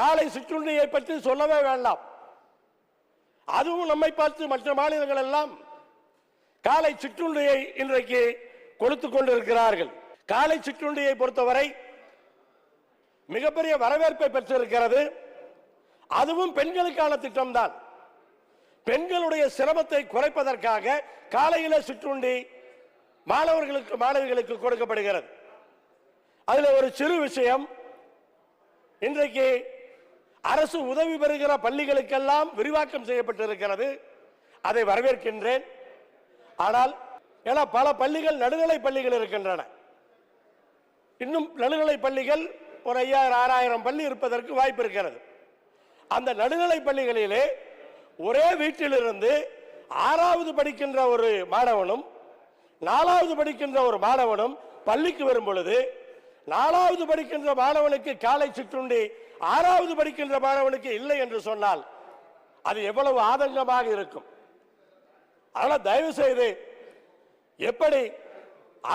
காலை சிற்றுண்டியை பற்றி சொல்லவே வேண்டாம். அதுவும் நம்மை பார்த்து மற்ற மாநிலங்கள் எல்லாம் காலை சிற்றுண்டியை இன்றைக்கு கொடுத்துக் கொண்டிருக்கிறார்கள். காலை சிற்றுண்டியை பொறுத்தவரை மிகப்பெரிய வரவேற்பை பெற்றிருக்கிறது. அதுவும் பெண்களுக்கான திட்டம்தான். பெண்களுடைய சிரமத்தை குறைப்பதற்காக காலையில சிற்றுண்டி மாணவர்களுக்கு மாணவிகளுக்கு கொடுக்கப்படுகிறது. அதில் ஒரு சிறு விஷயம் இன்றைக்கு அரசு உதவி பெறுகிற பள்ளிகளுக்கெல்லாம் விரிவாக்கம் செய்யப்பட்டிருக்கிறது. அதை வரவேற்கின்றேன். ஆனால் ஏன்னா பல பள்ளிகள் நடுநிலை பள்ளிகள் இருக்கின்றன. இன்னும் நடுநிலை பள்ளிகள் ஒரு ஐயாயிரம் ஆறாயிரம் பள்ளி இருப்பதற்கு வாய்ப்பு இருக்கிறது. அந்த நடுநிலை பள்ளிகளிலே ஒரே வீட்டிலிருந்து ஆறாவது படிக்கின்ற ஒரு மாணவனும் நாலாவது படிக்கின்ற ஒரு மாணவனும் பள்ளிக்கு வரும் பொழுது நாலாவது படிக்கின்ற மாணவனுக்கு காலை சிற்றுண்டி ஆறாவது படிக்கின்ற மாணவனுக்கு இல்லை என்று சொன்னால் அது எவ்வளவு ஆதங்கமாக இருக்கும். அதனால் தயவு செய்து எப்படி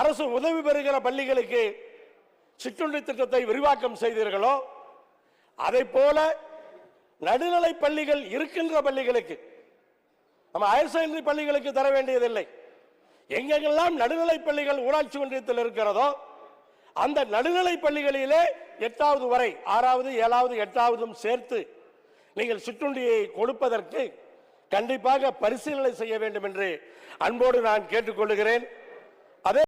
அரசு உதவி பெறுகிற பள்ளிகளுக்கு சிற்றுண்டி திட்டத்தை விரிவாக்கம் செய்தீர்களோ அதை போல நடுநிலை பள்ளிகள் இருக்கின்ற பள்ளிகளுக்கு நம்ம ஹயர் செகண்டரி பள்ளிகளுக்கு தர வேண்டியதில்லை. எங்கெங்கெல்லாம் நடுநிலை பள்ளிகள் ஊராட்சி ஒன்றியத்தில் இருக்கிறதோ அந்த நடுநிலை பள்ளிகளிலே எட்டாவது வரை ஆறாவது ஏழாவது எட்டாவதும் சேர்த்து நீங்கள் சிற்றுண்டியை கொடுப்பதற்கு கண்டிப்பாக பரிசீலனை செய்ய வேண்டும் என்று அன்போடு நான் கேட்டுக்கொள்கிறேன்.